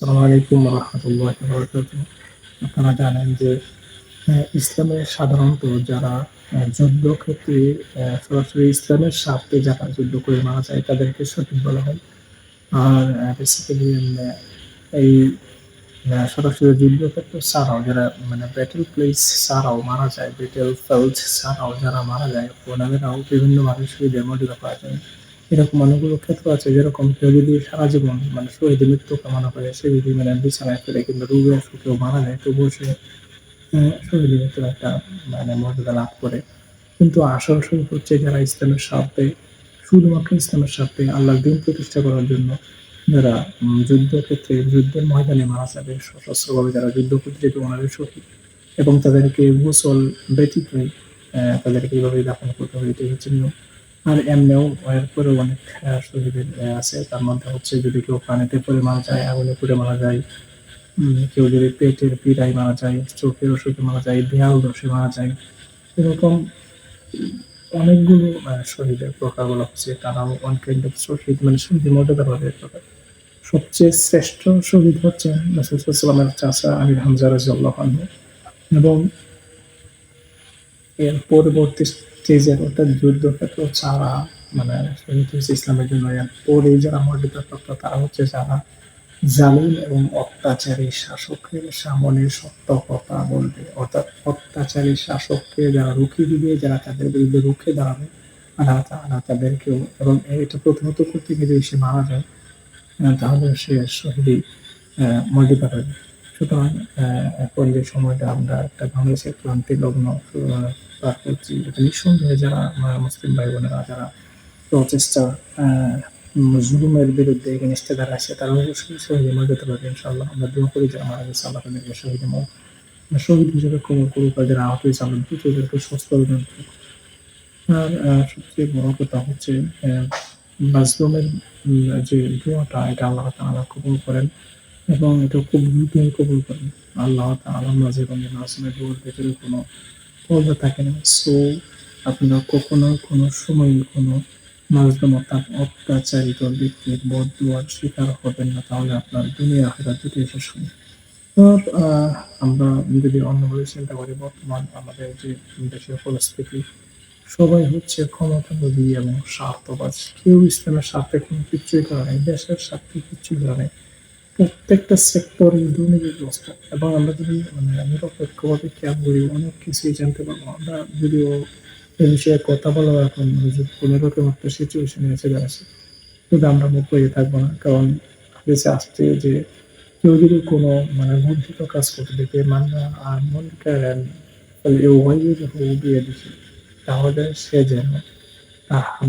আসসালামু আলাইকুম রহমতুল্লাহ আপনারা জানেন যে আহ, ইসলামে সাধারণত যারা যুদ্ধক্ষেত্রে সরাসরি ইসলামের স্বার্থে যারা যুদ্ধ করে মারা যায় তাদেরকে শহীদ বলা হয়। আর বেসিক্যালি এই সরাসরি যুদ্ধক্ষেত্র ছাড়াও যারা মানে ব্যাটেল প্লেস ছাড়াও মারা যায় ব্যাটেল ফিল্ড ছাড়াও যারা মারা যায় ওনাদেরও বিভিন্নভাবে শহীদের মর্যাদা পাওয়া যায়। এরকম অনেকগুলো ক্ষেত্র আছে যেরকম কেউ যদি সারা জীবন মানে শহীদ মৃত্যু কামনা করে সে যদি মানে বিছানায় ফেলে কিন্তু রোগে সুখেও মারা যায় তবুও সে শহীদ মৃত্যুর একটা মানে মর্যাদা লাভ করে। কিন্তু আসল শহীদ হচ্ছে যারা ইসলামের স্বার্থে শুধুমাত্র ইসলামের স্বার্থে আল্লাহর দিন প্রতিষ্ঠা করার জন্য যারা যুদ্ধক্ষেত্রে যুদ্ধের ময়দানে মারা যাবে সশস্ত্রভাবে যারা যুদ্ধ করতে যেতে ওনাদের শহীদ এবং তাদেরকে গোসল আহ, তাদেরকে এইভাবে দাপন করতে হবে এটাই হচ্ছে নিয়ম। আর এমনিও এরপরেও অনেক আহ, শহীদের আছে তার মধ্যে হচ্ছে যদি কেউ পানিতে পড়ে মারা যায় আগুনে পড়ে মারা যায় কেউ যদি পেটের পীড়ায় মারা যায় চোখের অসুখে মারা যায় দেয়াল দোষে মারা যায় এরকম অনেকগুলো শহীদের প্রকারগুলো হচ্ছে তারাও ওয়ান কাইন্ড অফ শহীদ মানে শহীদের মর্যাদা পাবে প্রকার। সবচেয়ে শ্রেষ্ঠ শহীদ হচ্ছেন রাসুলামের চাষা আমির হামজা রাজিউল্লাহ এবং এর পরবর্তী স্টেজের অর্থাৎ যুদ্ধক্ষেত্র ছাড়া মানে শহীদ হয়েছে ইসলামের জন্য এর পরে যারা মর্যাদা প্রাপ্ত তারা হচ্ছে যারা জালিম এবং অত্যাচারী শাসকের সামনে সত্য কথা বলবে। অর্থাৎ অত্যাচারী শাসককে যারা রুখে দিবে, যারা তাদের বিরুদ্ধে রুখে দাঁড়াবে আল্লাহ তাআলা তাদেরকেও, এবং এটা প্রথমত করতে গিয়ে যদি সে মারা যায়, তাহলে সে শহীদ মর্যাদা পাবে সুতরাং যে সময়টা আমরা একটা বাংলাদেশের ক্রান্তি লগ্ন পার করছি এটা নিঃসন্দেহে যারা আমার মুসলিম ভাই বোনেরা যারা প্রচেষ্টা জুলুমের বিরুদ্ধে এগেনিস্টে যারা আছে তারা অবশ্যই শহীদ মর্যাদা পাবে ইনশাল্লাহ আমরা দোয়া করি যারা মারা গেছে আল্লাহ তাদেরকে শহীদ মত শহীদ হিসেবে করুক আর যারা আহত হয়েছে আল্লাহ দ্রুত ওদেরকে সুস্থ আর সবচেয়ে বড় কথা হচ্ছে মাজলুমের যে দোয়াটা, এটা আল্লাহ তাআলা কবুল করেন। এবং এটা খুব দ্রুতই কবুল করেন আল্লাহ তাআলার মাঝে এবং নাজমের দোয়ার ভেতরে কোনো পর্দা থাকে না। সো আপনারা কখনো কোনো সময় কোনো মাজলুম অত্যাচারিত ব্যক্তির বদুয়ার শিকার হবেন না তাহলে আপনার দুনিয়া শেষ হবে। আর আহ, আমরা যদি অন্যভাবে চিন্তা করি বর্তমান আমাদের যে দেশের পরিস্থিতি সবাই হচ্ছে ক্ষমতালোভী এবং স্বার্থবাজ। কেউ ইসলামের স্বার্থে কোনো কিছুই করে নাই দেশের স্বার্থে কিছুই করে নাই। প্রত্যেকটা সেক্টরে দুর্নীতিগ্রস্ত এবং আমরা যদি মানে নিরপেক্ষভাবে খেয়াল করি, অনেক কিছুই জানতে পারব। আমরা যদিও এ বিষয়ে কথা বলা এখন কোনো রকম একটা সিচুয়েশনে এসে দাঁড়াচ্ছে কিন্তু আমরা মুখ করে থাকব না। কারণ দেশে আসছে যে কেউ যদি কোনো মানে বর্ধিত কাজ করতে দেখে, মান্না আর মনে করেন ওয়াইয়ে বিয়ে দিচ্ছে তাহলে সে যেন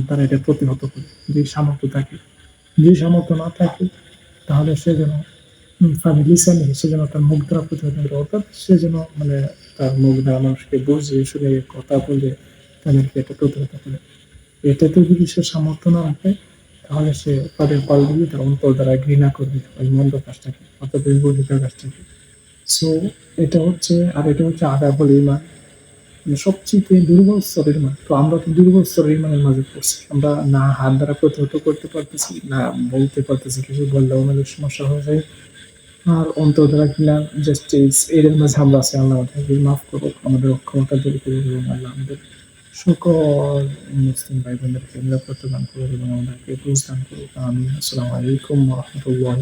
তার এটা প্রতিহত করে, যে সামর্থ্য থাকে। যে সামর্থ্য না থাকে তাহলে সে যেন ফ্যামিলিসান সে যেন তার মুখ দ্বারা করে অর্থাৎ সে যেন মানে তার মুখ দ্বারা মানুষকে বুঝিয়ে শুনে কথা বলে তাদেরকে এটা প্রতিহত করে এটাতে যদি সে সামর্থ্য না রাখে, তাহলে সে তাদের পাল দিয়ে তার অন্তর দ্বারা ঘৃণা করবে ওই মন্দ কাজটাকে, অর্থাৎ ওই বর্ধিত কাজটাকে। সো এটা হচ্ছে, আর এটা হচ্ছে আদাবল ইমান। মানে সবচেয়ে দুর্বল স্তরের ইমান তো আমরা তো দুর্বল স্তরের ইমানের মাঝে পড়ছি। আমরা না হাত দ্বারা প্রতিহত করতে পারতেছি, না বলতে পারতেছি, কিছু বললেও আমাদের সমস্যা হয়ে যায়। আর অন্তর দ্বারা কিনা জাস্টিস এর মাঝে আমরা আছি, আল্লাহ আমাদেরকে মাফ করুক, আমাদের অক্ষমতা দূর করুক এবং আল্লাহ আমাদের সকল মুসলিম ভাই বোনদেরকে নিরাপত্তা দান করুক এবং আমাদেরকে বুঝ দান করুক। আমি আসসালামু আলাইকুম রহমতুল্লাহ